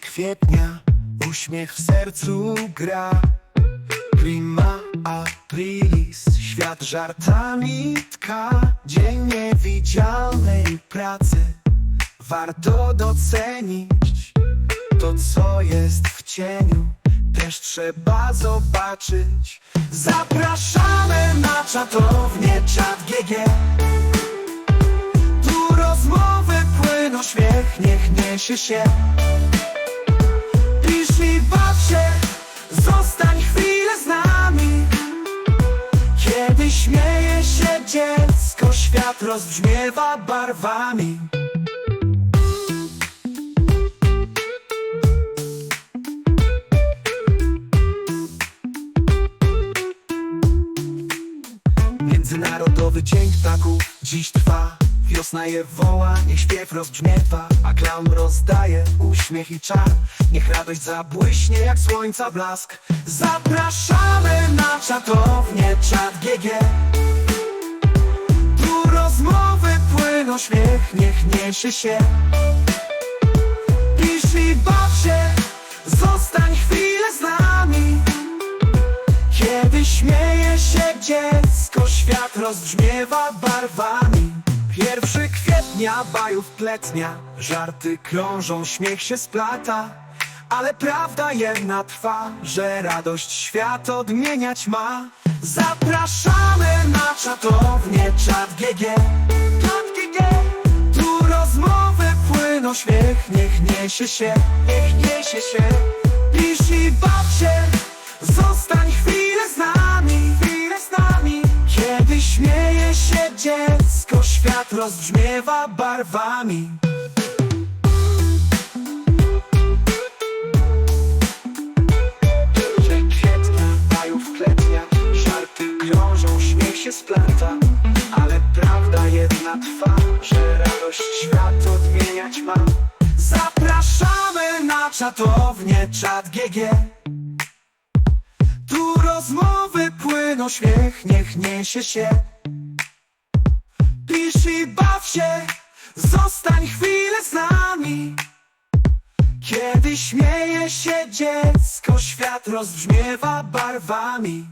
kwietnia Uśmiech w sercu gra. Prima aprilis Świat żartami tka. Dzień niewidzialnej pracy Warto docenić. To co jest w cieniu Też trzeba zobaczyć. Zapraszamy na czatownię Czat GG niech niesie się. Pisz baw się, zostań chwilę z nami. Kiedy śmieje się dziecko, świat rozbrzmiewa barwami. Międzynarodowy Dzień Ptaków dziś trwa Wiosna je woła, niech śpiew rozbrzmiewa A klaun rozdaje uśmiech i czar. Niech radość zabłyśnie jak słońca blask. Zapraszamy na czatownię Czat GG Tu rozmowy płyną, śmiech niech niesie się. Pisz i baw się, zostań chwilę z nami. Kiedy śmieje się dziecko, świat rozbrzmiewa barwami. Pierwszy kwietnia, bajów pletnia, żarty krążą, śmiech się splata. Ale prawda jedna trwa, że radość świat odmieniać ma. Zapraszamy na czatownię Czat GG. Czat GG. Tu rozmowy płyną, śmiech niech niesie się, niech niesie się. Rozbrzmiewa barwami. Kwietnia, bajów kletnia, żarty krążą, śmiech się splata. Ale prawda jedna trwa, że radość świat odmieniać ma. Zapraszamy na czatownię Czat GG. Tu rozmowy płyną, śmiech niech niesie się. I baw się, zostań chwilę z nami. Kiedy śmieje się dziecko, świat rozbrzmiewa barwami.